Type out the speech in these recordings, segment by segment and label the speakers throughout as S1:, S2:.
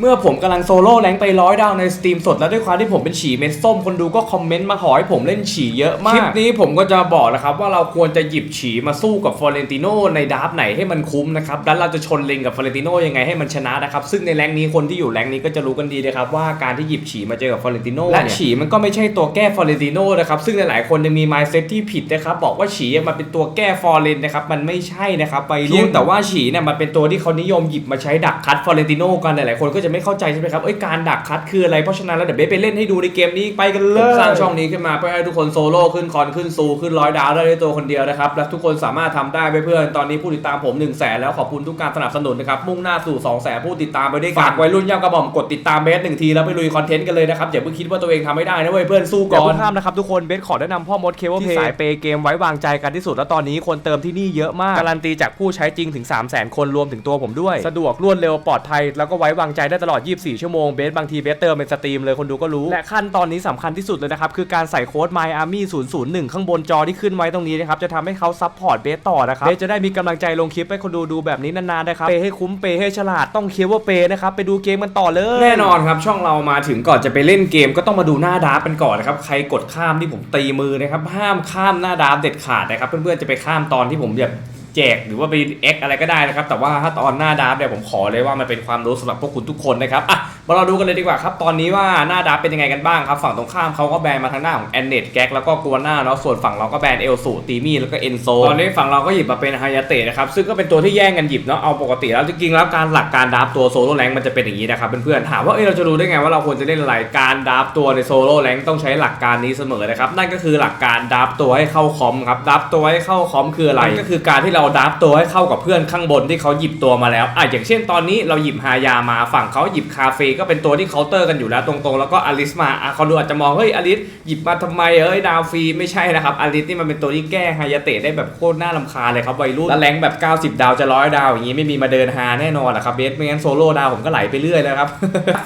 S1: เมื่อผมกำลังโซโล่แรงค์ไปร้อยดาวในสตรีมสดแล้วด้วยความที่ผมเป็นฉี่เม็ดส้มคนดูก็คอมเมนต์มาขอให้ผมเล่นฉี่เยอะมาก คลิปนี้ผมก็จะบอกนะครับว่าเราควรจะหยิบฉี่มาสู้กับฟอเรนติโนในดาร์ฟไหนให้มันคุ้มนะครับแล้วเราจะชนเลงกับฟอเรนติโนยังไงให้มันชนะนะครับซึ่งในแรงค์นี้คนที่อยู่แรงค์นี้ก็จะรู้กันดีนะครับว่าการที่หยิบฉี่มาเจอกับฟอเรนติโนและฉี่มันก็ไม่ใช่ตัวแก้ฟอเรนติโนนะครับซึ่งหลายๆคนยังมีมายเซ็ตที่ผิดนะครับบอกว่าฉี่มันเป็นตัวแก้ฟอเรนนะครับมันไม่ใช่นะครับไปเพียงแต่ว่าฉี่เนี่ยมันเป็นตัวที่เขานิยมหยิบมาใช้ดักคัดฟอเรนติโนกันหลายๆคนก็จะไม่เข้าใจใช่ไหมครับเอ้ยการดักคัดคืออะไรเพราะฉะนั้นแล้วเดี๋ยวเบสไปเล่นให้ดูในเกมนี้ไปกันเลยผมสร้างช่องนี้ขึ้นมาเพื่อให้ทุกคนโซโล่ขึ้นคอนขึ้นซูขึ้นร้อยดาวได้ด้วยตัวคนเดียวนะครับและทุกคนสามารถทำได้ไปเพื่อนตอนนี้ผู้ติดตามผม1นึ่งแสนแล้วขอบคุณทุกการสนับสนุนนะครับมุ่งหน้าสู่2องแสนผู้ติดตามไปด้วยกันฝากวัยรุ่นย่ำกระหม่อมกดติดตามเบสหนึ่งทีแล้วไปลุยคอนเทนต์กันเลยนะครับอย่าเพิ่งคิดว่าตัวเองทำไม่ได้นะเว้ยเพื่อนสู้ก่อน
S2: อย่าเพิ่งข้ามนะครับทุกคนเบสขอแนะนำพ่อมดเคเบิลเพย์สายเปย์เกมไว้วางใจกันที่สุด แล้วตอนนี้คนเติมที่นี่เยอะมาก การันตีจากผู้ใช้จริงถึง 3 0 0 0 0 0 คนรวมถึงตัวผมด้วย สะดวกรวดเร็วปลอดภัยแล้วก็ไว้วางใจได้ตลอด 24 ชั่วโมงเบสบางทีเบสเติมเป็นสตรีมเลยคนดูก็รู้ และขั้นตอนนี้สำคัญที่สุดเลยนะครับ คือการใส่โค้ด My Army 001 ข้างบนจอที่ขึ้นไว้ตรงนี้นะครับ จะทำให้เขาซัพพอร์ตเบสต่อนะครับ เบสจะได้มีกำลังใจลงคลิปให้คนดูดูแบบนี้นานๆนะครับ เปย์ให้คุ้ม เปย์ให้ฉลาด ต้องเคเบิลเปย์นะครับ ไปดูเกมกันต่อเลย
S1: แน่นอนครับ ช่องเรามาถึงก่อนจะไปเล่นเกมก็ต้องมาดูหน้าดาร์ฟกันก่อนนะครับ ใครกดข้ามที่ผมตีมือนะครับ ห้ามข้ามหน้าดาร์ฟเด็ดขาดนะครับ เพื่อนๆจะไปข้ามตอนที่ผมแบบ แจกหรือว่าไปเอ็กอะไรก็ได้นะครับ แต่ว่าถ้าตอนหน้าดาร์ฟเนี่ยผมขอเลยว่ามันเป็นความรู้สำหรับพวกคุณทุกคนนะครับอะมาเราดูกันเลยดีกว่าครับ ตอนนี้ว่าหน้าดาร์ฟเป็นยังไงกันบ้างครับ ฝั่งตรงข้ามเขาก็แบนมาทางหน้าของแอนเนตแก๊กแล้วก็กัวหน้าเนาะส่วนฝั่งเราก็แบนเอลสูตีมี่แล้วก็เอนโซตอนนี้ฝั่งเราก็หยิบมาเป็นไฮยาเตะนะครับซึ่งก็เป็นตัวที่แย่งกันหยิบเนาะเอาปกติแล้วจริงๆแล้วการหลักการดราฟตัวโซโล่แรงมันจะเป็นอย่างนี้นะครับเพื่อนๆถามว่าเอ้ยเราจะรู้ได้ไงว่าเราควรจะเล่นอะไรการดราฟตัวในโซโล่แรงต้องใช้หลักการนี้เสมอนะครับนั่นก็คือหลักการดราฟตัวให้เข้าคอมครับดราฟตัวให้เข้าคอมคืออะไรก็คือการที่เราดราฟตัวให้เข้ากับเพื่อนข้างบนที่เขาหยิบตัวมาแล้วอะอย่างเช่นตอนนี้เราหยิบฮายามาฝั่งเขาหยิบคาเฟ่ก็เป็นตัวที่เคาน์เตอร์กันอยู่แล้วตรงๆ แล้วก็อลิสมาอะเขาดูอาจจะมองเฮ้ยอลิสหยิบมาทำไมเอ้ยดาวฟรีไม่ใช่นะครับอลิสนี่มันเป็นตัวที่แก้ฮายาเตะได้แบบโคตรน่ารำคาญเลยครับวัยรุ่นแล้วแรงแบบ 90 ดาวจะร้อยดาวอย่างงี้ไม่มีมาเดินฮาแน่นอนแหละครับเบสไม่งั้นโซโล่ดาวผมก็ไหลไปเรื่อยแล้วครับ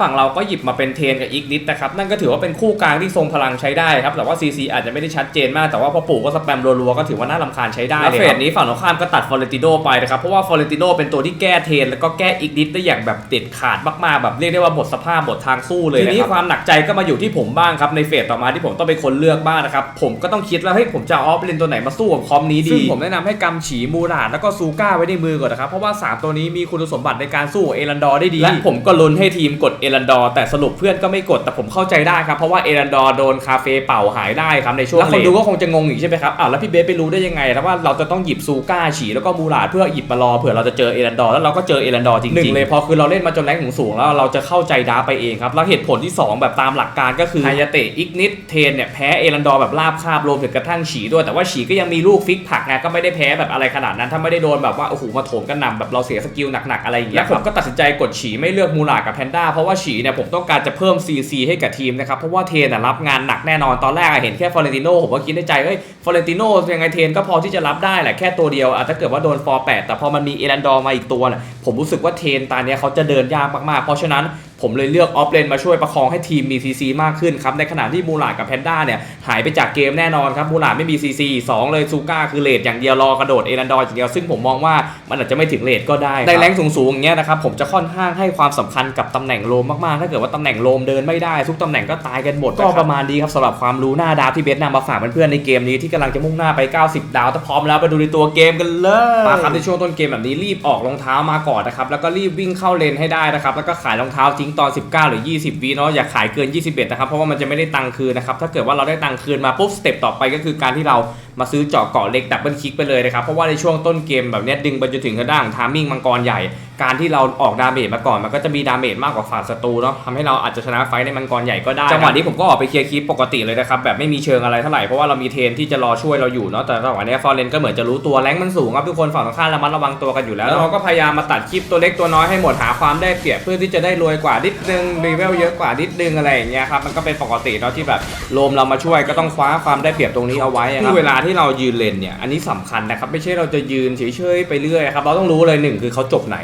S1: ฝั่งเราก็หยิบมาเป็นเทนกับอีกนิดนะครับนั่นก็ถือว่าเป็นคู่กลางที่ทรงพลังใช้ได้ครับแต่ว่า CC อาจจะไม่ได้ชัดเจนมากแต่ว่าพอปู่ก็สแปมรัวๆก็ถือว่าน่ารำคาญใช้ได้เลยเฟสนี้ฝั่งตรงข้ามก็ตัดฟอเรนติโนไปนะครับ เพราะว่าฟอเรนติโนเป็นตัวที่แก้เทน แล้วก็แก้อีกนิดได้อย่างแบบเด็ดขาดมากๆแบบเรียกได้ว่าหมดสภาพหมดทางสู้เลยทีนี้ความหนักใจก็มาอยู่ที่ผมบ้างครับในเฟสต่อมาที่ผมต้องเป็นคนเลือกบ้างนะครับผมก็ต้องคิดแล้วเฮ้ยผมจะเอาออฟเลนตัวไหนมาสู้กับคอมนี้ดีซึ่งผมแนะนำให้กำฉีมูราดแล้วก็ซูก้าไว้ในมือก่อนนะครับเพราะว่าสามตัวนี้มีคุณสมบัติในการสู้เอรันดอร์ได้ดีและผมก็ลุ้นให้ทีมกดเอรันดอร์แต่สรุปเพื่อนก็ไม่กดแต่ผมเข้าใจได้ครับเพราะว่าเอรันดอร์โดนคาเฟ่เป่าหายได้ครับในช่วงแล้วคนดูก็คงจะงงอีกใช่ไหมครับอ้าวแล้วพี่เบสไปรู้ได้ยังไงครับว่าเราจะต้องหยิบซูก้าฉีแล้วก็มูราดเพื่อหยิบมารอเผื่อเราจะเจอเอรันดอร์แล้วเราก็เจอเอรันดอร์จริงๆหนึ่งเลยพอคือเราเล่นมาจนแรงสูงๆแล้วเราจะเข้าใจดาร์ฟไปเองครับแล้วเหตุผลที่สองแบบตามหลักการก็คือฮายาเตะอีกนิดเทนเนี่ยแพ้เอรันดอร์แบบราบคาบรวมถึงกระทั่งฉีด้วยแต่ว่าฉีก็ยังมีลูกฟิกผลักไงก็ไม่ได้แพ้แบบอะไรขนาดนั้นถ้าไม่ได้โดนแบบว่าโอ้โหมาโถมกันหนำแบบเราเสียสกิลหนักๆอะไรอย่างเงี้ยแล้วผมก็ตัดสินใจกดฉีไม่เลือกมูรากับแพนด้าเพราะว่าฉีเนี่ยผมต้องการจะเพิ่ม CC ให้กับทีมนะครับเพราะว่าเทนน่ะรับงานหนักแน่นอนตอนแรกอะเห็นแค่ฟอเรนติโนผมก็คิดในใจเฮ้ยฟอเรนติโนยังไงเทนก็พอที่จะรับได้แหละแค่ตัวเดียวอะถ้าเกิดว่าโดนฟอร์แปดแต่พอมันมีเอรันดอร์มาอีกตัวน่ะผมรู้สึกว่าเทนตาเนี้ยเขาจะเดินยากมากๆ เพราะฉะนั้น ผมเลยเลือกออฟเลนมาช่วยประคองให้ทีมมี CC มากขึ้นครับ ในขณะที่มูลาดกับแพนด้าเนี่ยหายไปจากเกมแน่นอนครับมูลาดไม่มี CC 2เลยซูก้าคือเลดอย่างเดียวรอกระโดดเอรันดอร์อย่างเดียวซึ่งผมมองว่ามันอาจจะไม่ถึงเลดก็ได้ ในแรงสูงๆอย่างเงี้ยนะครับผมจะค่อนข้างให้ความสำคัญกับตำแหน่งโลมมากๆ ถ้าเกิดว่าตำแหน่งโลมเดินไม่ได้ทุกตำแหน่งก็ตายกันหมดก็ประมาณนี้ครับสำหรับความรู้หน้าดาวที่เบสนำมาฝากเพื่อนๆในเกมนี้ที่กำลังจะมุ่งหน้าไป 90 ดาวถ้าพร้อมแล้วไปดูในตัวเกมกันเลยมาครับในช่วงต้นเกมแบบนี้รีบออกรองเท้ามาก่อนนะครับแล้วก็รีบวิ่งเข้าเลนให้ได้นะครับแล้วก็ขายรองเท้าทิ้งตอน 19 หรือ 20วิเนาะอย่าขายเกิน 21 นะครับ เพราะว่ามันจะไม่ได้ตังค์คืนนะครับ ถ้าเกิดว่าเราได้ตังค์คืนมาปุ๊บสเต็ปต่อไปก็คือการที่เรา มาซื้อเจาะเกาะเล็กดับเบิลคลิกไปเลยนะครับ เพราะว่าในช่วงต้นเกมแบบเนี้ยดึงไปจนถึงกระด้างทามมิ่งมังกรใหญ่ การที่เราออกดาเมจมาก่อนมันก็จะมีดาเมจมากกว่าฝ่ายศัตรูเนาะทำให้เราอาจจะชนะไฟท์ในมังกรใหญ่ก็ได้จังหวะนี้ผมก็ออกไปเคลียร์คลิปปกติเลยนะครับแบบไม่มีเชิงอะไรเท่าไหร่เพราะว่าเรามีเทรนที่จะรอช่วยเราอยู่เนาะแต่จังหวะนี้ฟอร์เรนก็เหมือนจะรู้ตัวแรงมันสูงครับทุกคนฝั่งตรงข้ามระมัดระวังตัวกันอยู่แล้วแล้วเราก็พยายามมาตัดคลิปตัวเล็กตัวน้อยให้หมดหาความได้เปรียบเพื่อที่จะได้รวยกว่านิดนึงรีเวลเยอะกว่านิดนึงอะไรอย่างเงี้ยครับมันก็เป็นปกติเนาะที่แบบโลมเรามาช่วยก็ต้องคว้าความได้เปรียบตรงนี้เอาไว้อะครับคือเวลาที่ที่เรายืนเลนเนี่ยอันนี้สำคัญนะครับไม่ใช่เราจะยืนเฉยๆไปเรื่อยครับเราต้องรู้เลยหนึ่งคือเขาจบไหน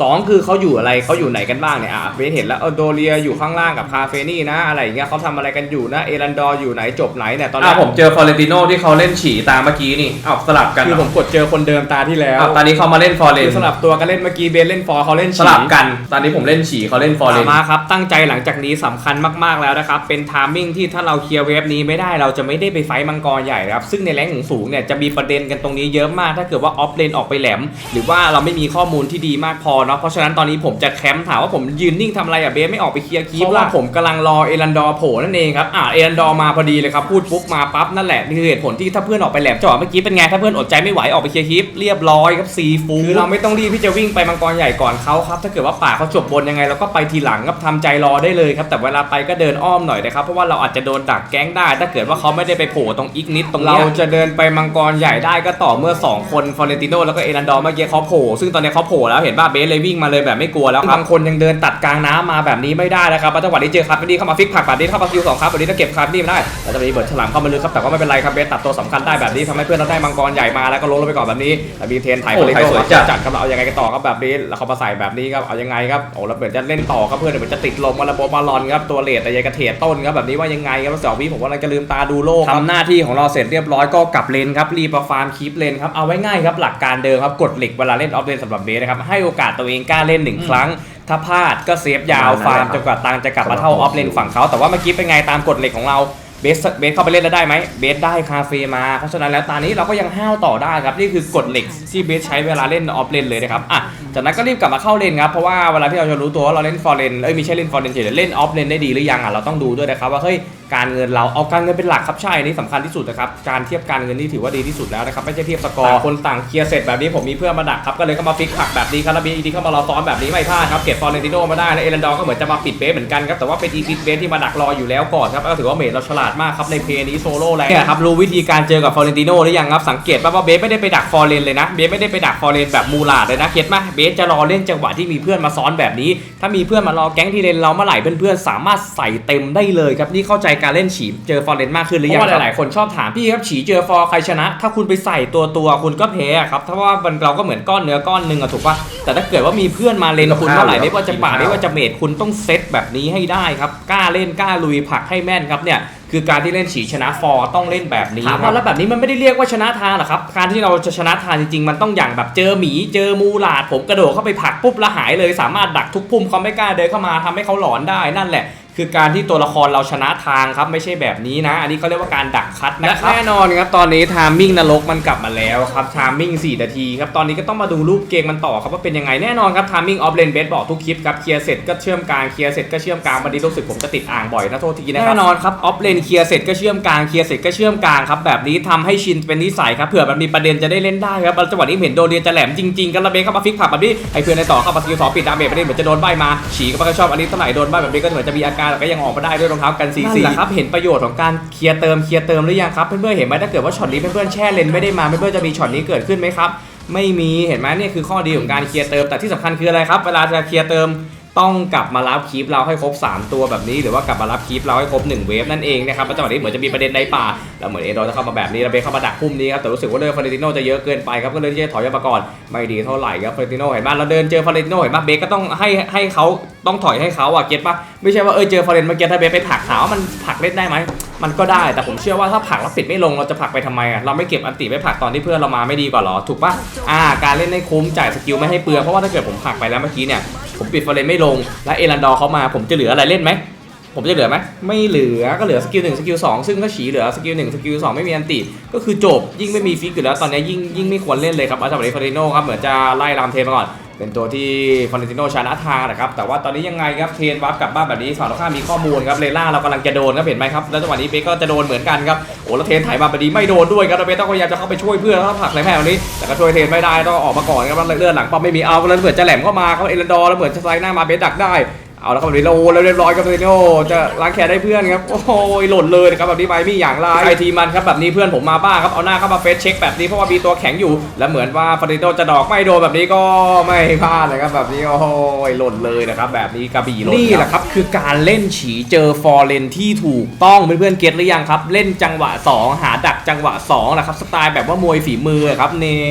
S1: สองคือเขาอยู่อะไรเขาอยู่ไหนกันบ้างเนี่ยอะเบสเห็นแล้วเออโดเรียอยู่ข้างล่างกับคาเฟนี่นะ อะไรอย่างเงี้ยเขาทำอะไรกันอยู่นะเอรันดอร์อยู่ไหนจบไหนเนี่ยตอน
S2: อ่า
S1: นี้
S2: ผมเจอฟอเรนติโนที่เขาเล่นฉี่ตามเมื่อกี้นี่อ้าวสลับกัน
S1: คือผมกดเจอคนเดิมตาที่แล้ว
S2: อ้าวตอนนี้เขามาเล่นฟอเร
S1: คื
S2: น
S1: อสลับตัวกันเล่นเมื่อกี้เบสเล่นฟอร์เขาเล่น
S2: ส
S1: ฉี่
S2: ลับกัน ตอนนี้ผมเล่นฉี่เขาเล่นฟอเรน
S1: มาครับตั้งใจหลังจากนี้สำคัญมากๆแล้วนะครับเป็นทามมิ่งที่ถ้าเราเคลียร์เวฟนี้ไม่ได้เราจะไม่ได้ไปไฟท์มังกรใหญ่นะครับซึ่งในแรงค์สูงๆเนี่ยจะมีประเด็นกันตรงนี้เยอะมากถ้าเกิดว่าออฟเลนออกไปแหลม หรือว่าเราไม่มีข้อมูลที่ดีมากพอเนาะเพราะฉะนั้นตอนนี้ผมจะแคมป์ถามว่าผมยืนนิ่งทำอะไรอะเบสไม่ออกไปเคลียร์คีเพราะว่าผมกำลังรอเอรันดอร์โผล่นั่นเองครับอ่าเอรันดอร์มาพอดีเลยครับพูดปุ๊บมาปั๊บนั่นแหละนี่คือเหตุผลที่ถ้าเพื่อนออกไปแหลมจังหวะเมื่อกี้เป็นไงถ้าเพื่อนอดใจไม่ไหวออกไปเคลียร์คีเรียบร้อยครับซีฟูคือเราไม่ต้องรีบที่จะวิ่งไปมังกรใหญ่ก่อนเขาครับถ้าเกิดว่าป่าเขาจบบนยังไงเราก็ไปทีหลังครับทำใจรอได้เลยครับแต่เวลาไปก็เดินอ้อมหน่อยนะครับเพราะว่าเราอาจจะโดนดักแก๊งได้ ถ้าเกิดว่าเขาไม่ได้ไปโผล่ตรงอีกนิดตรงเนี้ย เราจะเดินไปมังกรใหญ่ได้ก็ต่อเมื่อ 2 คนฟอเรนติโนแล้วก็เอรันดอร์เมื่อกี้เขาโผล่ซึ่งตอนนี้เขาโผล่แล้วเห็นป่ะเบสเลยวิ่งมาเลยแบบไม่กลัวแล้วบางคนยังเดินตัดกลางน้ำมาแบบนี้ไม่ได้นะครับแล้วจังหวะนี้เจอคาร์ฟดี้เข้ามาฟิกผักแบบนี้เข้ามาคิวสองครับแบบนี้ถ้าเก็บคาร์ฟดี้ไม่ได้แล้วจะมีเบิร์ดฉลามเข้ามาลึกครับแต่ว่าไม่เป็นไรครับเบสตัดตัวสำคัญได้แบบนี้ทำให้เพื่อนเราได้มังกรใหญ่มาแล้วก็ล้มลงไปก่อนแบบนี้แล้วมีเทนไถ
S2: โอ้
S1: ฟอเรน
S2: ไถ
S1: ติโน
S2: สวย
S1: จั
S2: จั
S1: ด
S2: ด
S1: จัดครับเราเอายังไงกันต่อครับแบบนี้แล้วเขามาใส่แบบนี้ครับเอายังไงครับโอ้แล้วเหมือนจะเล่นต่อครับเพื่อนเหมือนจะติดลมมาระบบมาลอนครับตัวเลดแต่ยังกระเทดต้นครับแบบนี้ว่ายังไงครับแล้วสองวิผมว่าเราจะลืมตาดูโลกทำหน้าที่ของเราเสร็จเรียบร้อยก็กลับเลนครับรีบมาฟาร์มคีปเลนครับเอาไว้ง่ายครับหลักการเดิมครับกดเหล็กเวลาเล่นออฟเลนสำหรับเบสนะครับให้โอกาสตัวเองกล้าเล่นหนึ่งครั้ง ถ้าพลาดก็เซฟยาวฟาร์มจนกว่าตังค์จะกลับมาเท่าออฟเลนฝั่งเขาแต่ว่าเมื่อกี้เป็นไงตามกฎเหล็กของเราเบสเบสเข้าไปเล่นแล้วได้ไหมเบสได้คาเฟ่มา เพราะฉะนั้นแล้วตอนนี้เราก็ยังห้าวต่อได้ครับนี่คือกฎเหล็กที่เบสใช้เวลาเล่นออฟเลนเลยนะครับอะจากนั้นก็รีบกลับมาเข้าเลนครับเพราะว่าเวลาที่เราจะรู้ตัวว่าเราเล่นฟอร์เลนเอ้ยไม่ใช่เล่นฟอร์เลนเฉยๆเล่นออฟเลนได้ดีหรือยังอะเราต้องดูด้วยนะครับว่าเฮ้ย การเงินเราเอาการเงินเป็นหลักครับใช่อันนี่สำคัญที่สุดนะครับการเทียบการเงินนี่ถือว่าดีที่สุดแล้วนะครับไม่ใช่เทียบสกอร์คนต่างเคลียร์เสร็จแบบนี้ผมมีเพื่อนมาดักครับก็เลยเข้ามาฟิกผักแบบนี้ครับแล้วมีอีดีเข้ามารอซ้อนแบบนี้ไม่พลาดครับเก็บฟอร์เรนติโนมาได้แล้วเอรันดอร์ก็เหมือนจะมาปิดเบสเหมือนกันครับแต่ว่าเป็นอีพิดเบสที่มาดักรออยู่แล้วก่อนครับก็ถือว่าเมทเราฉลาดมากครับในเพลย์นี้โซโล่แรงเนี่ยครับรู้วิธีการเจอกับฟอร์เรนติโนหรือยังครับสังเกตป่ะว่าเบสไม่ได้ไปดักฟอร์เรนเลยนะเบสไม่ได้ไปดักฟอร์เรนแบบมูลาดเลยนะเก็ตป่ะเบสจะรอเล่นจังหวะที่มีเพื่อนมาซ้อนแบบนี้ ถ้ามีเพื่อนมารอแก๊งที่เลนเราเมื่อไหร่เพื่อนๆสามารถใส่เต็มได้เลยครับนี่เข้าใจการเล่นฉีเจอฟอร์เรนมากขึ้นหรือยังเพราะว่าหลายๆคนชอบถามพี่ครับฉีเจอฟอร์ใครชนะ ถ้าคุณไปใส่ตัวตัวๆคุณก็แพ้อะครับถ้าว่ามันเราก็เหมือนก้อนเนื้อก้อนหนึ่งอะถูกป่ะแต่ถ้าเกิดว่ามีเพื่อนมาเลนคุณเมื่อไหร่ไม่ว่าจะป่าไม่ว่าจะเมดคุณต้องเซตแบบนี้ให้ได้ครับกล้าเล่นกล้าลุยผลักให้แม่นครับเนี่ยคือการที่เล่นฉีชนะฟอร์ต้องเล่นแบบนี้ถามว่าแล้วแบบนี้มันไม่ได้เรียกว่าชนะทางหรอครับการที่เราจะชนะทางจริงๆ มันต้องอย่างแบบเจอหมีเจอมูหลาดผมกระโดดเข้าไปผลักปุ๊บและหายเลยสามารถดักทุกพุ่มเขาไม่กล้าเดินเข้ามาทำให้เขาหลอนได้นั่นแหละ คือการที่ตัวละครเราชนะทางครับไม่ใช่แบบนี้นะ อันนี้เขาเรียกว่าการดักคัดนะครับแน่นอนครับตอนนี้ทามมิ่งนรกมันกลับมาแล้วครับทามมิ่ง4นาทีครับตอนนี้ก็ต้องมาดูรูปเกมมันต่อครับว่าเป็นยังไงแน่นอนครับทามมิ่งออฟเลนเบสบอกทุกคลิปครับเคลียร์เสร็จก็เชื่อมกลางเคลียร์เสร็จก็เชื่อมกลางวันนี้รู้สึกผมจะติดอ่างบ่อยนะโทษทีนะครับแน่นอนครับออฟเลนเคลียร์เสร็จก็เชื่อมกลางเคลียร์เสร็จก็เชื่อมกลางครับแบบนี้ทำให้ชินเป็นนิสัยครับเผื่อมันมีประเด็นจะได้เล่นได้ครับจังหวะนี้เห็นโดเรียนจะแหลมจริงๆกันระเบเข้ามาฟิกผับแบบนี้ให้เพื่อนในต่อเข้ามาสกิลสองปิดดาเมจไปได้เหมือนจะโดนใบมาฉีก็ไม่ค่อยชอบอันนี้เท่าไหร่โดนใบแบบนี้ก็เหมือนจะมีอาการแต่ก็ยังออกมาได้ด้วยรองเท้ากันซีซีครับเห็นประโยชน์ของการเคลียร์เติมเคลียร์เติมหรือยังครับเพื่อนๆเห็นไหมถ้าเกิดว่าช็อตนี้เพื่อนๆแช่เลนไม่ได้มาเพื่อนๆจะมีช็อตนี้เกิดขึ้นไหมครับไม่มีเห็นไหมเนี่ยคือข้อดีของการเคลียร์เติมแต่ที่สำคัญคืออะไรครับเวลาจะเคลียร์เติม ต้องกลับมารับคีปเราให้ครบ 3 ตัวแบบนี้ หรือว่ากลับมารับคีปเราให้ครบ 1 เวฟนั่นเองนะครับแล้วจังหวะนี้เหมือนจะมีประเด็นในป่าแล้วเหมือนเอโดจะเข้ามาแบบนี้แล้วเบเข้ามาดักพุ่มนี้ครับแต่รู้สึกว่าเดินฟาเรติโนจะเยอะเกินไปครับก็เลยที่จะถอยออกมาก่อนไม่ดีเท่าไหร่ครับฟาเรติโนเห็นไหมเราเดินเจอฟาเรติโนเห็นไหมเบก็ต้องให้ให้เขาต้องถอยให้เขาอะเก็ตปะไม่ใช่ว่าเออเจอฟาเรนเมื่อกี้ถ้าเบไปผักถามว่ามันผักเล่นได้ไหมมันก็ได้แต่ผมเชื่อว่าถ้าผักแล้วปิดไม่ลงเราจะผักไปทำไมอะเราไม่เก็บอันติไปผักตอนที่เพื่อนเรามาไม่ดีกว่าหรอถูกปะอ่าการเล่นให้คุ้มจ่ายสกิลไม่ให้เปลืองเพราะว่าถ้าเกิดผมผักไปแล้วเมื่อกี้เนี่ย ผมปิดฟอร์เรนไม่ลง และเอรันดอร์เขามา ผมจะเหลืออะไรเล่นไหม ผมจะเหลือไหม ไม่เหลือ ก็เหลือสกิลหนึ่งสกิลสองซึ่งก็ฉีเหลือสกิลหนึ่งสกิลสองไม่มีอันติ ก็คือจบ ยิ่งไม่มีฟิกอยู่แล้ว ตอนนี้ยิ่งยิ่งไม่ควรเล่นเลยครับอาจารย์ฟอร์เรโนครับ เหมือนจะไล่รามเทมาก่อน เป็นตัวที่ฟอนเรนติโนชนะทางนะครับ แต่ว่าตอนนี้ยังไงครับเทนวับกลับบ้านแบบนี้ฝั่งตรงข้ามมีข้อมูลครับเลล่าเรากำลังจะโดนครับเห็นไหมครับแล้วจังหวะนี้เบก็จะโดนเหมือนกันครับโอ้แล้วเทนถ่ายมาแบบนี้ไม่โดนด้วยครับเบต้องพยายามจะเข้าไปช่วยเพื่อนแล้วผลักไหลแม่แบบนี้แต่ก็ช่วยเทนไม่ได้ต้องออกมาก่อนครับแล้วเลื่อนหลังปั๊บไม่มีเอาแล้วเหมือนจะแหลมเข้ามาเขาเอรันดอร์แล้วเหมือนจะไซหน้ามาเบสดักได้ เอาแล้วครับแบบนี้โอ้แล้วเรียบร้อยครับแบบนี้โอ้จะล้างแขนได้เพื่อนครับ โอ้โหหล่นเลยนะครับแบบนี้ไปมีอย่างไรใครทีมันครับแบบนี้เพื่อนผมมาบ้างครับเอาหน้าเข้ามาเฟซเช็คแบบนี้เพราะว่ามีตัวแข็งอยู่ และเหมือนว่าฟาริโดจะดอกไม่โดนแบบนี้ก็ไม่พลาดเลยครับแบบนี้โอ้โหหล่นเลยนะครับแบบนี้กระบี่หล่นนี่แหละครับคือการเล่นฉีเจอฟอร์เรนที่ถูกต้องเพื่อนๆเก็ตหรือยังครับ เล่นจังหวะ 2 หาดักจังหวะ2นะครับสไตล์แบบว่ามวยฝีมือครับนี่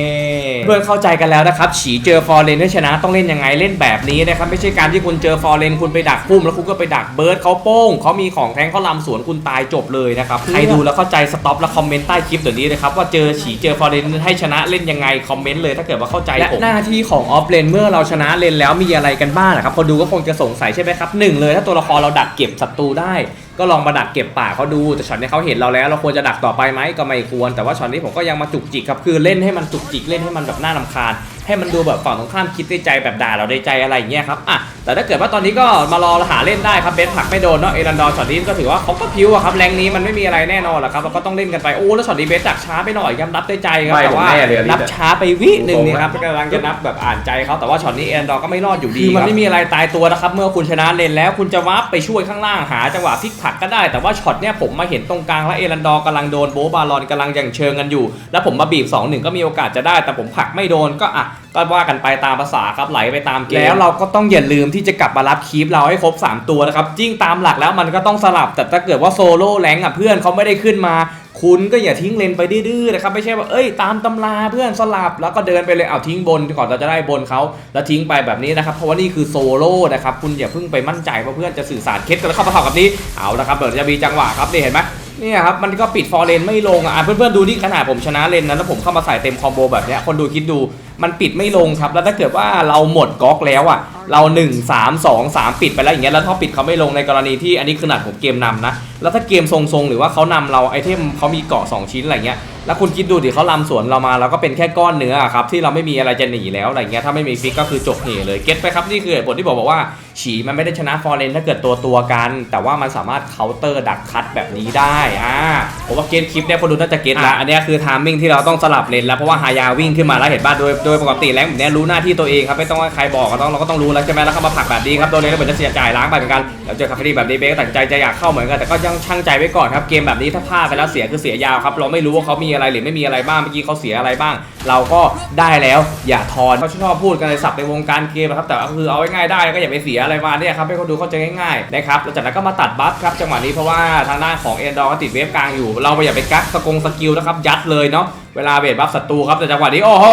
S1: เพื่อนเข้าใจกันแล้วนะครับฉีเจอฟอร์เรนให้ชนะต้องเล่นยังไงเล่นแบบนี้นะครับไม่ใช่การที่คุณเจอฟอร์เรนคุณไปดักพุ่มแล้วคุณก็ไปดักเบิร์ดเขาโป้งเขามีของแทงเขาลำสวนคุณตายจบเลยนะครับใครดูแล้วเข้าใจสต็อปแล้วคอมเมนต์ใต้คลิปเดี๋ยวนี้เลยครับว่าเจอฉีเจอฟอร์เรนให้ชนะเล่นยังไงคอมเมนต์เลยถ้าเกิดว่าเข้าใจและหน้าที่ของออฟเลนเมื่อเราชนะเลนแล้วมีอะไรกันบ้างนะครับคนดูก็คงจะสงสัยใช่ไหมครับหนึ่งเลยถ้าตัวละครเราดักเก็บศัตรูได้ก็ลองมาดักเก็บป่าเขาดูแต่ช็อตนี้เขาเห็นเราแล้ว เราควรจะดักต่อไปไหมก็ไม่ควร แต่ว่าช็อตนี้ผมก็ยังมาจุกจิกครับคือเล่นให้มันจุกจิกเล่นให้มันแบบน่ารำคาญ ให้มันดูแบบฝั่งตรงข้ามคิดในใจแบบด่าเราในใจอะไรอย่างเงี้ยครับอะแต่ถ้าเกิดว่าตอนนี้ก็มารอหาเล่นได้ครับเบสผลักไม่โดนเนาะเอรันดอร์ช็อตนี้ก็ถือว่าเขาก็พิวอะครับแรงนี้มันไม่มีอะไรแน่นอนหรอกครับเราก็ต้องเล่นกันไปโอ้แล้วช็อตนี้เบสดักช้าไปหน่อยครับนับได้ใจครับ
S2: ไม่
S1: แต่ว่า
S2: ผมแน่เลยอันนี้
S1: นับช้าไปวิหนึ่งเนี่ยครับกำลังจะนับแบบอ่านใจเขาแต่ว่าช็อตนี้เอรันดอร์ก็ไม่รอดอยู่ดีคือมันไม่มีอะไรตายตัวนะครับเมื่อคุณชนะเลนแล้วคุณจะวับไปช่วยข้างล่างหาจังหวะฟิกผลักก็ได้ แต่ว่าช็อตเนี้ยผมมาเห็นตรงกลางแล้วเอรันดอร์กำลังโดนโบบาลอนกำลังอย่างเชิงกันอยู่ แล้วผมมาบีบ2-1ก็มีโอกาสจะได้ แต่ผมผลักไม่โดนก็อะ ก็ว่ากันไปตามภาษาครับไหลไปตามเกมแล้วเราก็ต้องอย่าลืมที่จะกลับมารับคีปเราให้ครบ 3 ตัวนะครับจิ้งตามหลักแล้วมันก็ต้องสลับแต่ถ้าเกิดว่าโซโล่แรงอะเพื่อนเขาไม่ได้ขึ้นมา คุณก็อย่าทิ้งเลนไปดื้อๆนะครับไม่ใช่ว่าเอ้ยตามตำราเพื่อนสลับแล้วก็เดินไปเลยเอาทิ้งบนก่อนเราจะได้บนเขาแล้วทิ้งไปแบบนี้นะครับเพราะว่านี่คือโซโล่นะครับคุณอย่าเพิ่งไปมั่นใจว่าเพื่อนจะสื่อสารเคสกันแล้วเข้ามาเท่ากับนี้เอาละครับเดี๋ยวจะมีจังหวะครับนี่เห็นไหมเนี่ยครับมันก็ปิดฟอร์เลนไม่ลงอะเพื่อนๆดูนี่ขนาดผมชนะเลนนะแล้วผมเข้ามาใส่เต็มคอมโบแบบเนี้ยคนดูคิดดู มันปิดไม่ลงครับ แล้วถ้าเกิดว่าเราหมดก๊อกแล้วอะ เรา 1 3 2 3 ปิดไปแล้วอย่างเงี้ยแล้วถ้าปิดเขาไม่ลงในกรณีที่อันนี้คือขนาดผมเกมนำนะ แล้วถ้าเกมทรงๆ หรือว่าเขานำเราไอเทมเขามีเกาะสองชิ้นอะไรเงี้ยแล้วคุณคิดดูดิเขาลำสวนเรามาแล้วก็เป็นแค่ก้อนเนื้ออะครับที่เราไม่มีอะไรจะหนีแล้วอะไรเงี้ยถ้าไม่มีฟิกก็คือจบเหเลยเก็ตไปครับนี่คือเหตุผลที่บอกบอกว่า ฉีมันไม่ได้ชนะฟอร์เรนถ้าเกิดตัวตัวๆกัน แต่ว่ามันสามารถเคาน์เตอร์ดักคัตแบบนี้ได้อ่าผมว่าเก็ตคลิปเนี่ยคนดูน่าจะเก็ตละอันเนี้ยคือทามมิ่งที่เราต้องสลับเลนแล้วเพราะว่าฮายาวิ่งขึ้นมาแล้วเห็นบ้านโดยโดยปกติแล้วแบบเนี้ยรู้หน้าที่ตัวเองครับไม่ต้องให้ใครบอกก็ต้องเราก็ต้องรู้แล้วใช่ไหมแล้วเข้ามาผักแบบนี้ครับโดนเลนแล้วเหมือนจะเสียจ่ายล้างไปเหมือนกันแล้วเจอคาเฟดีแบบนี้เบสก็ตัดใจจะอยากเข้าเหมือนกันแต่ก็ยังช่างใจไว้ก่อนครับเกมแบบนี้ถ้าพลาดไปแล้วเสียคือเสียยาวครับเราไม่รู้ว่าเขามีอะไรหรือไม่มีอะไรบ้างเมื่อกี้เขาเสียอะไรบ้าง เราก็ได้แล้วอย่าทอนเขาชอบพูดกันในศัพท์ในวงการเกมครับแต่ก็คือเอาง่ายๆได้ก็อย่าไปเสียอะไรมาเนี่ยครับให้คนดูเข้าใจง่ายๆนะครับแล้วจากนั้นก็มาตัดบัฟครับจังหวะนี้เพราะว่าทางด้านของเอ็นดอร์ก็ติดเวฟกลางอยู่ เราไปอย่าไปกักสกงสกิลนะครับยัดเลยเนาะ เวลาเบรดบัฟศัตรูครับแต่จังหวะนี้โอ้โห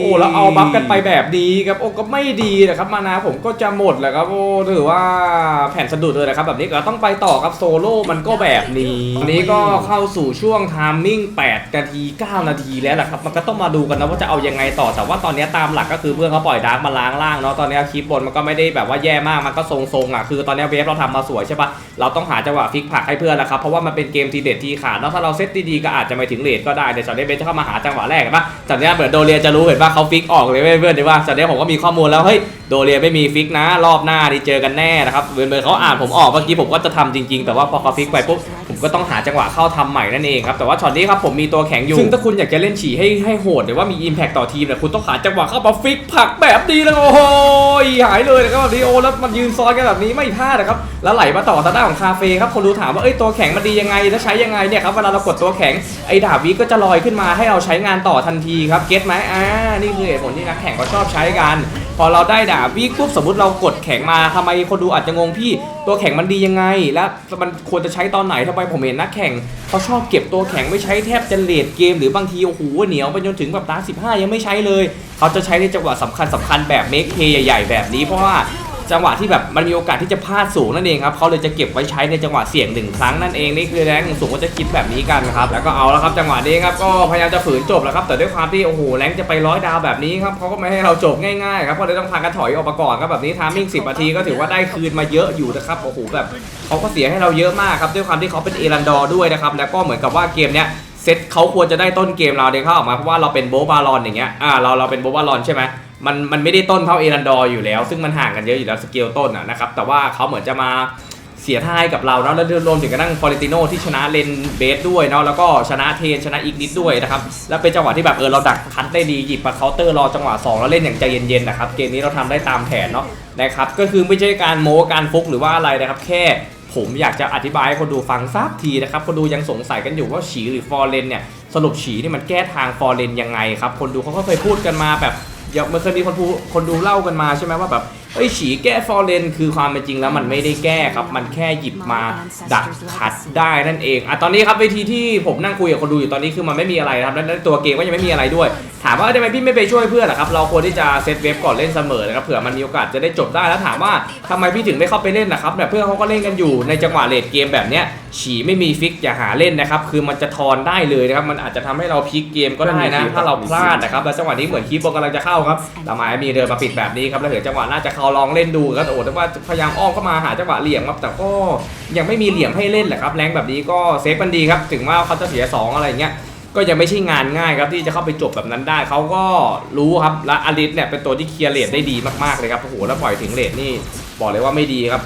S1: โอ้แล้วเอาบัฟกันไปแบบนี้ครับโอ้ก็ไม่ดีนะครับมานาผมก็จะหมดแหละครับโอ้ถือว่าแผ่นสะดุดเลยนะครับแบบนี้ก็ต้องไปต่อครับโซโล่มันก็แบบนี้วันนี้ก็เข้าสู่ช่วงทามมิ่ง8นาที 9 นาทีแล้วแหละครับมันก็ต้องมาดูกันนะว่าจะเอายังไงต่อแต่ว่าตอนนี้ตามหลักก็คือเพื่อนเขาปล่อยดาร์กมาล้างล่างเนาะตอนนี้คลิปบนมันก็ไม่ได้แบบว่าแย่มากมันก็ทรงๆอะคือตอนนี้เวฟเราทำมาสวยใช่ปะเราต้องหาจังหวะฟิกผักให้เพื่อนแล้วครับเพราะว่ามันเป็นเกมทีเด็ดทีขาดเนาะถ้าเราเซตดีๆก็อาจจะไม่ถึงเลทก็ได้เดี๋ยวจอดได้เบสจะเข้ามาหาจังหวะแรกเห็นปะจากนี้เปิดโดเรียจะรู้เห็นปะเขาฟิกออกเลยเว้ยเพื่อนเดี๋ยว่าจากนี้ผมก็มีข้อมูลแล้วเฮ้ยโดเรียไม่มีฟิกนะรอบหน้าที่เจอกันแน่นะครับเบนๆเขาอ่านผมออกเมื่อกี้ผมก็จะทำจริง ๆ แต่ว่าพอเขาฟิกไปปุ๊บ ก็ต้องหาจังหวะเข้าทำใหม่นั่นเองครับแต่ว่าช็อตนี้ครับผมมีตัวแข็งอยู่ซึ่งถ้าคุณอยากจะเล่นฉี่ให้ให้โหดหรือว่ามี Impact ต่อทีมเนี่ยคุณต้องหาจังหวะเข้ามาฟิกผักแบบนี้แล้วโอ้โหหายเลยนะครับแบบนี้โอ้แล้วมันยืนซ้อนกันแบบนี้ไม่พลาดนะครับแล้วไหลมาต่อทางด้านของคาเฟ่ครับคนดูถามว่าเอ้ยตัวแข็งมันดียังไงแล้วใช้ยังไงเนี่ยครับเวลาเรากดตัวแข็งไอ้ดาบวิก็จะลอยขึ้นมาให้เราใช้งานต่อทันทีครับเก็ตไหมอ่านี่คือเหตุผลที่นักแข่งก็ชอบใช้กัน พอเราได้ดาบวิปุ๊บสมมติเรากดแข็งมาทำไมคนดูอาจจะงงพี่ ตัวแข็งมันดียังไง แล้วมันควรจะใช้ตอนไหนทำไมผมเห็นนักแข่งเขาชอบเก็บตัวแข็งไม่ใช้แทบจะเลดเกม หรือบางทีโอ้โหเหนียวไปจนถึงแบบตาสิบห้ายังไม่ใช้เลย เขาจะใช้ในจังหวะสำคัญสำคัญแบบเมคเพย์ใหญ่ ๆ แบบนี้เพราะว่า จังหวะที่แบบมันมีโอกาสที่จะพลาดสูงนั่นเองครับเขาเลยจะเก็บไว้ใช้ในจังหวะเสี่ยงหนึ่งครั้งนั่นเองนี่คือแรงสูงก็จะคิดแบบนี้กันครับแล้วก็เอาแล้วครับจังหวะนี้ครับก็พยายามจะฝืนจบแล้วครับแต่ด้วยความที่โอ้โหแรงจะไปร้อยดาวแบบนี้ครับเขาก็ไม่ให้เราจบง่ายๆครับก็เลยต้องพากันถอยออกมาก่อนครับแบบนี้ทามิ่ง10นาทีก็ถือว่าได้คืนมาเยอะอยู่นะครับโอ้โหแบบเขาก็เสียให้เราเยอะมากครับด้วยความที่เขาเป็นเอรันดอร์ด้วยนะครับแล้วก็เหมือนกับว่าเกมเนี้ยเซตเขาควรจะได้ต้นเกมเราเด้เขาออกมาเพราะว่าเราเป็นโบบาลอนอย่างเงี้ยอ่าเราเราเป็นโบบาลอนใช่ไหม มันมันไม่ได้ต้นเท่าเอรันดอร์อยู่แล้ว ซึ่งมันห่างกันเยอะอยู่แล้วสเกลต้นอะนะครับ แต่ว่าเขาเหมือนจะมาเสียท่ายกับเราเนาะแล้วรวมถึงกระทั่งฟอริติโนที่ชนะเลนเบสด้วยเนาะแล้วก็ชนะเทนชนะอีกนิดด้วยนะครับแล้วเป็นจังหวะที่แบบเออเราดักคัดได้ดีหยิบมาเคาน์เตอร์รอจังหวะ2แล้วเล่นอย่างใจเย็นๆนะครับเกมนี้เราทำได้ตามแผนเนาะนะครับก็คือไม่ใช่การโม้การฟุกหรือว่าอะไรนะครับแค่ผมอยากจะอธิบายให้คนดูฟังสักทีนะครับคนดูยังสงสัยกันอยู่ว่าฉีหรือฟอร์เรนเนี่ยสรุปฉีนี่มันแก้ทางฟอร์เรนยังไงครับคนดูเขาก็เคยพูดกันมาแบบ อย่างเมันเคยมีคนพูคนดูเล่ากันมาใช่ไหมว่าแบบ เอ้ยฉีแก้ฟอร์เรนคือความเป็นจริงแล้วมันไม่ได้แก้ครับ มันแค่หยิบมาดักขัดได้นั่นเองอะตอนนี้ครับเวิธีที่ผมนั่งคุยกับคนดูอยู่ตอนนี้คือมันไม่มีอะไรครับและและตัวเกมก็ยังไม่มีอะไรด้วย ถามว่าทำไมพี่ไม่ไปช่วยเพื่อนล่ะครับเราควรที่จะเซตเว็บก่อนเล่นเสมอนะครับเผื่อมันมีโอกาสจะได้จบได้แล้วถามว่าทำไมพี่ถึงไม่เข้าไปเล่นนะครับเนี่ยเพื่อนเขาก็เล่นกันอยู่ในจังหวะเลดเกมแบบเนี้ยฉีไม่มีฟิกอย่าหาเล่นนะครับคือมันจะทอนได้เลยนะครับมันอาจจะทำให้เราพลิกเกมก็ได้นะถ้าเราพลาดนะครับแล้วจังหวะนี้เหมือนคีบบอลกำลังจะเข้าครับแต่หมายมีเดินมาปิดแบบนี้ครับแล้วเดี๋ยวจังหวะน่าจะเขาลองเล่นดูครับโอ้แต่ว่าพยายามอ้อมเข้ามาหาจังหวะเหลี่ยมครับแต่ก็ยังไม่มีเหลี่ยมให้เล่นแหละครับแรงแบบนี้ก็เซฟกันดีครับถึงว่าเขาจะเสียสองอะไรอย่างเงี้ยก็ยังไม่ใช่งานง่ายครับที่จะเข้าไปจบแบบนั้นได้เขาก็รู้ครับและอลิสเนี่ยเป็นตัวที่เคลียร์เลทได้ดีมากๆเลยครับโอ้โหแล้วปล่อยถึงเลทนี่บอกเลยว่าไม่ดีครับ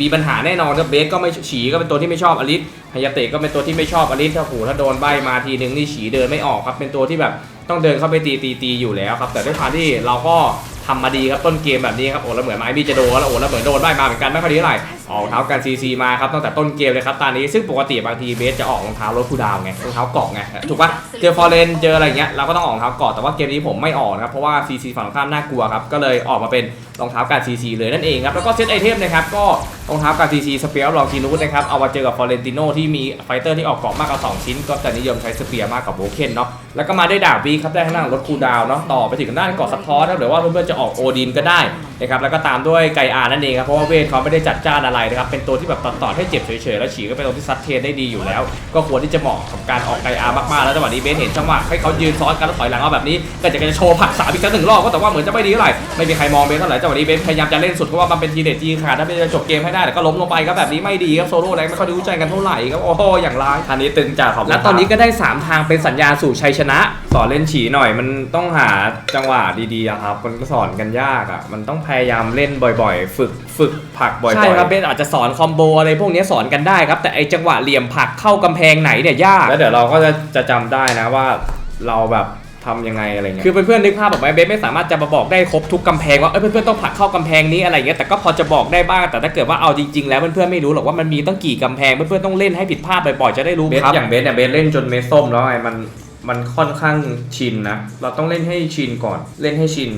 S1: มีปัญหาแน่นอนครับเบสก็ไม่ฉีก็เป็นตัวที่ไม่ชอบอลิสฮายาเตะก็เป็นตัวที่ไม่ชอบอลิสถ้าโอ้โหถ้าโดนใบมาทีนึงนี่ฉีเดินไม่ออกครับเป็นตัวที่แบบต้องเดินเข้าไปตีตีตีอยู่แล้วครับแต่ด้วยความที่เราก็ ทำมาดีครับต้นเกมแบบนี้ครับโอ้แล้วเหมือนไม้บีจะโดนแล้วโอ้แล้วเหมือนโดนได้มาเหมือนกันไม่ค่อยดีเท่าไหร่ออกรองเท้ากันซีซีมาครับตั้งแต่ต้นเกมเลยครับตอนนี้ซึ่งปกติบางทีเบสจะออกรองเท้ารถคูลดาวน์ไงรองเท้าเกาะไงถูกปะเจอฟอร์เรนเจออะไรเงี้ยเราก็ต้องออกรองเท้าเกาะแต่ว่าเกมนี้ผมไม่ออกนะครับเพราะว่าซีซีฝั่งตรงข้ามน่ากลัวครับก็เลยออกมาเป็นรองเท้าการซีซีเลยนั่นเองครับแล้วก็เซตไอเทมนะครับก็รองเท้าการซีซีสเปียร์ลองกินูสนะครับเอามาเจอกับฟอร์เรนติโนที่มีไฟเตอร์ที่ออกเกาะมากกว่า2ชิ้น ก็จะนิยมใช้สเปียร์มากกว่าโบเคนเนาะแล้วก็มาได้ดาบบีครับได้ข้างหน้ารถคูลดาวน์เนาะต่อไปถึงด้านเกาะสะท้อนนะครับหรือว่าเพื่อนๆจะออกโอดินก็ได้นะครับแล้วก็ตามด้วยไกอานั่นเองครับเพราะว่าเวทเขาไม่ได้จัดจ้านอะไรนะครับ เป็นตัวที่แบบตัดๆให้เจ็บเฉยๆ แล้วฉีก็เป็นตัวที่ซัดเทนได้ดีอยู่แล้ว ก็ควรที่จะเหมาะกับการออกไกอามากๆ แล้วจังหวะนี้เบสเห็นจังหวะให้เขายืนซ้อนกันแล้วถอยหลังเอาแบบนี้ ก็จะจะโชว์ผักสามอีกสักหนึ่งรอบก็แต่ว่าเหมือนจะไม่ดีเท่าไหร่ ไม่มีใครมองเบสเท่าไหร่จังหวะนี้เบสพยายามจะเล่นสุดเพราะว่ามันเป็นทีเด็ดทีขาดถ้าไม่จะจบเกมให้ได้แต่ก็ล้มลงไปครับแบบนี้ไม่ดีครับโซโล่แรงไม่ค่อยรู้ใจกันเท่าไหร่ครับโอ้โหอย่างร้ายอันนี้ตึงจากขอบและตอนนี้ก็ได้ 3 ทางเป็นสัญญาสู่ชัยชนะสอนเล่นฉีหน่อยมันต้องหาจังหวะดีๆครับมันก็สอนกันยากอะมันต้องพยายามเล่นบ่อยๆ ฝึก ฝึกผลักบ่อยๆ ใช่ครับเบสอาจจะสอนคอมโบอะไรพวกนี้สอนกันได้ครับ แต่ไอจังหวะเหลี่ยมผลักเข้ากำแพงไหนเนี่ยยาก แล้วเดี๋ยวเราก็จะจะจำได้นะว่าเราแบบทำยังไงอะไรเงี้ย คือเพื่อนๆนึกภาพแบบว่าเบสไม่สามารถจะมาบอกได้ครบทุกกำแพงว่าเอ้ยเพื่อนๆต้องผลักเข้ากำแพงนี้อะไรเงี้ย แต่ก็พอจะบอกได้บ้าง แต่ถ้าเกิดว่าเอาจริงๆแล้วเพื่อนๆไม่รู้หรอกว่ามันมีตั้งกี่กำแพง เพื่อนๆต้องเล่นให้ผิดพลาดบ่อยๆจะได้รู้ครับ อย่างเบสเนี่ยเบสเล่นจนเมสส้มแล้วไงมันมันค่อนข้างชินนะ เราต้องเล่นให้ชินก่อน เล่นให้ชิน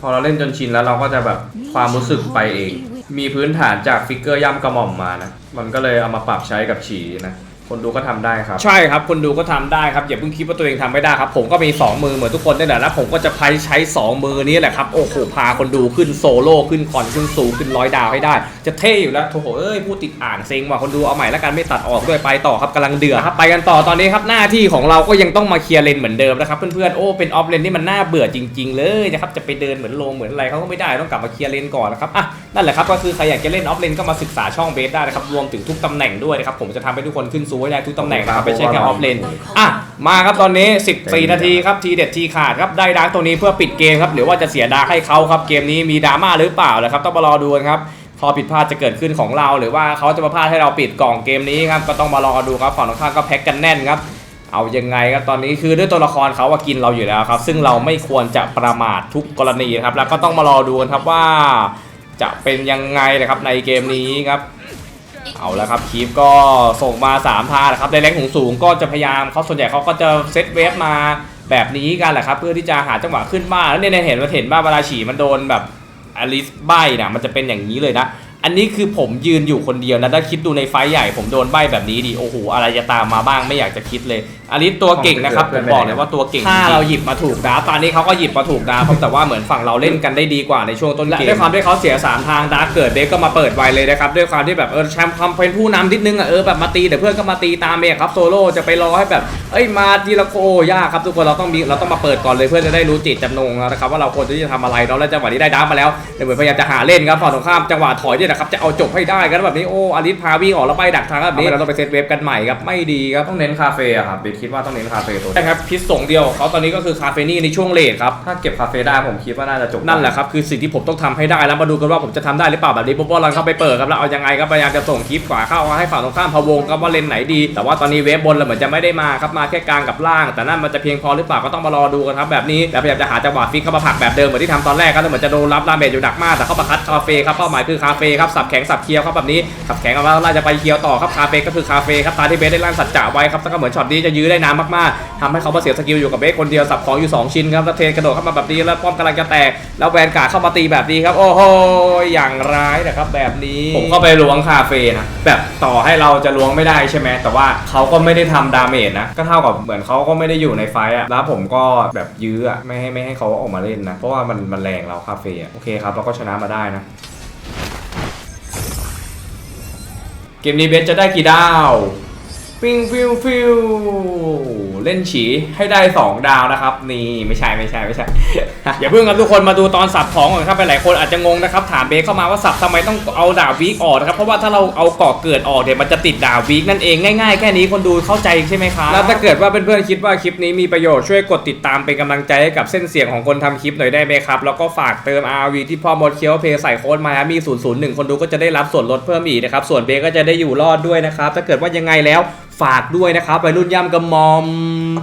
S1: พอเราเล่นจนชินแล้วเราก็จะแบบความรู้สึกไปเอง มีพื้นฐานจากฟิกเกอร์ย่ำกระหม่อมมานะ มันก็เลยเอามาปรับใช้กับฉีนะ คนดูก็ทำได้ครับ ใช่ครับคนดูก็ทำได้ครับอย่าเพิ่งคิดว่าตัวเองทำไม่ได้ครับ ผมก็มี 2 มือเหมือนทุกคนนี่แหละแล้วผมก็จะใช้ 2 มือนี้แหละครับโอ้โหพาคนดูขึ้นโซโล่ขึ้นคอนขึ้นสูงขึ้นร้อยดาวให้ได้ จะเท่อยู่แล้วโถเอ้ยพูดติดอ่านเซ็งว่ะคนดูเอาใหม่แล้วกันไม่ตัดออกด้วยไปต่อครับกำลังเดือดครับไปกันต่อตอนนี้ครับหน้าที่ของเราก็ยังต้องมาเคลียร์เลนเหมือนเดิมนะครับเพื่อนๆโอ้เป็นออฟเลนนี่มันน่าเบื่อจริง ๆ เลยนะครับจะไปเดินเหมือนโลเหมือนอะไรเขาก็ไม่ได้ต้องกลับมาเคลียร์เลนก่อนนะครับอะนั่นแหละครับก็คือใครอยากจะเล่นออฟเลนก็มาศึกษาช่องเบสได้นะครับรวมถึงทุกตำแหน่งด้วยนะครับผมจะทำให้ทุกคนขึ้นซูให้ได้ทุกตำแหน่งนะครับไม่ใช่แค่ออฟเลนอะมาครับตอนนี้ 14 นาทีครับทีเด็ดทีขาดครับได้ดาร์กตัวนี้เพื่อปิดเกมครับหรือว่าจะเสียดาร์กให้เขาครับเกมนี้มีดราม่าหรือเปล่านะครับต้องมารอดูกันครับพอผิดพลาดจะเกิดขึ้นของเรา หรือว่าเขาจะมาพลาดให้เราปิดกล่องเกมนี้ครับก็ต้องมารอดูครับฝั่งตรงข้ามก็แพ็กกันแน่นครับเอายังไงครับตอนนี้คือด้วยตัวละครเขาว่ากินเราอยู่แล้วครับ ซึ่งเราไม่ควรจะประมาททุกกรณีนะครับแล้วก็ต้องมารอดูกันครับว่า จะเป็นยังไงนะครับในเกมนี้ครับ เอาแล้วครับคีฟก็ส่งมา3ทางนะครับในแรงสูงสูงก็จะพยายามเขาส่วนใหญ่เขาก็จะเซตเวฟมาแบบนี้กันแหละครับ เพื่อที่จะหาจังหวะขึ้นบ้านแล้วเนี่ยเห็นว่าเห็นว่าเวลาฉี่มันโดนแบบอลิสใบนะมันจะเป็นอย่างนี้เลยนะ อันนี้คือผมยืนอยู่คนเดียวนะถ้าคิดดูในไฟใหญ่ผมโดนใบแบบนี้ดีโอ้โหอะไรจะตามมาบ้างไม่อยากจะคิดเลยอลิสตัวเก่งนะครับผมบอกเลยว่าตัวเก่งถ้าเราหยิบมาถูกดาร์ฟตอนนี้เขาก็หยิบมาถูกดาร์ฟครับแต่ว่าเหมือนฝั่งเราเล่นกันได้ดีกว่าในช่วงต้นเกมด้วยความที่เขาเสีย 3 ทางดาร์ฟเกิดเบสก็มาเปิดไวเลยนะครับด้วยความที่แบบเออแชมป์คำเป็นผู้นำนิดนึงอะเออแบบมาตีแต่เพื่อนก็มาตีตามเองครับโซโล่จะไปรอให้แบบเอ้ยมาทีละโคยากครับทุกคนเราต้องมีเราต้องมาเปิดก่อนเลยเพื่อจะได้รู้จิตจำนงแล้วนะครับว่าเราควรที่จะทำอะไรเนาะแล้วจังหวะนี้ได้ดาร์ฟมาแล้วเดี๋ยวเหมือนพยายามจะหาเล่นครับฝั่งตรงข้ามจังหวะถอยเนี่ยนะครับจะเอาจบให้ได้กันแบบนี้โอ้อลิสพาวิ่งออกแล้วไปดักทางแบบนี้เราต้องไปเซตเวฟกันใหม่ครับไม่ดีครับต้องเน้นคาเฟ่ครับบิ๊กเลยคิดว่าต้องเน้นคาเฟ่ตัวใช่ครับพิษสงเดียวของเขาตอนนี้ก็คือคาเฟนี่ในช่วงเลทครับถ้าเก็บคาเฟ่ได้ผมคิดว่าน่าจะจบนั่นแหละครับคือสิ่งที่ผมต้องทำให้ได้แล้วมาดูกันว่าผมจะทำได้หรือเปล่าแบบนี้ปุ๊บเราเข้าไปเปิดครับแล้วเอายังไงก็พยายามจะส่งคลิปขวาเข้าให้ฝั่งตรงข้ามพะวงครับว่าเลนไหนดี แต่ว่าตอนนี้เวฟบนเราเหมือนจะไม่ได้มาครับมาแค่กลางกับล่าง แต่นั่นมันจะเพียงพอหรือเปล่าก็ต้องมารอดูกันครับแบบนี้แล้วพยายามจะหาจังหวะฟิกเข้ามาผลักแบบเดิมเหมือนที่ทำตอนแรกครับแล้วเหมือนจะโดนรับดาเมจอยู่ดักมากแต่เข้ามาคัดคาเฟ่ครับเป้าหมายคือคาเฟ่ครับสับแข็งสับเคียวครับแบบนี้สับแข็งเอาไว้แล้วจะไปเคียวต่อครับคาเฟ่ก็คือคาเฟ่ครับตามที่เบสได้ลั่นสัจจะไว้ครับแล้วก็เหมือนช็อตนี้จะยื้ื้อได้นานมากๆทำให้เขามาเสียสกิลอยู่กับเบสคนเดียวสับของอยู่สองชิ้นครับแล้วเทนกระโดดเข้ามาแบบนี้แล้วป้อมกำลังจะแตก แล้วแวนกาดเข้ามาตีแบบนี้ครับโอ้โหอย่างร้ายนะครับแบบนี้ผมก็ไปล้วงคาเฟ่นะแบบต่อให้เราจะล้วงไม่ได้ใช่ไหมแต่ว่าเขาก็ไม่ได้ทำดาเมจนะก็เท่ากับเหมือนเขาก็ไม่ได้อยู่ในไฟอะแล้วผมก็แบบยื้ออะไม่ให้ไม่ให้เขาออกมาเล่นนะ เพราะว่ามันมันแรงเราคาเฟ่อะโอเคครับเราก็ชนะมาได้นะเกมนี้เบสจะได้กี่ดาว ฟิวฟิวฟิว เล่นฉีให้ได้ 2 ดาวนะครับ นี่ไม่ใช่ไม่ใช่ไม่ใช่ อย่าเพิ่งครับทุกคนมาดูตอนสับของก่อนครับไปหลายคนอาจจะงงนะครับถามเบสเข้ามาว่าสับทำไมต้องเอาดาบวีกออกนะครับเพราะว่าถ้าเราเอาเกาะเกิดออกเดี๋ยวมันจะติดดาบวีกนั่นเองง่ายๆแค่นี้คนดูเข้าใจใช่ไหมครับแล้วถ้าเกิดว่าเพื่อนๆคิดว่าคลิปนี้มีประโยชน์ช่วยกดติดตามเป็นกำลังใจให้กับเส้นเสียงของคนทำคลิปหน่อยได้ไหมครับแล้วก็ฝากเติม RV ที่พ่อมดเคียวเพย์ใส่โค้ดมามี001 คนดูก็จะได้รับส่วนลดเพิ่มอีกนะครับส่วนเบสก็จะได้อยู่รอดด้วยนะครับถ้าเกิดว่ายังไงแล้วฝากด้วยนะครับไปรุ่นย่ำกระมอม Um,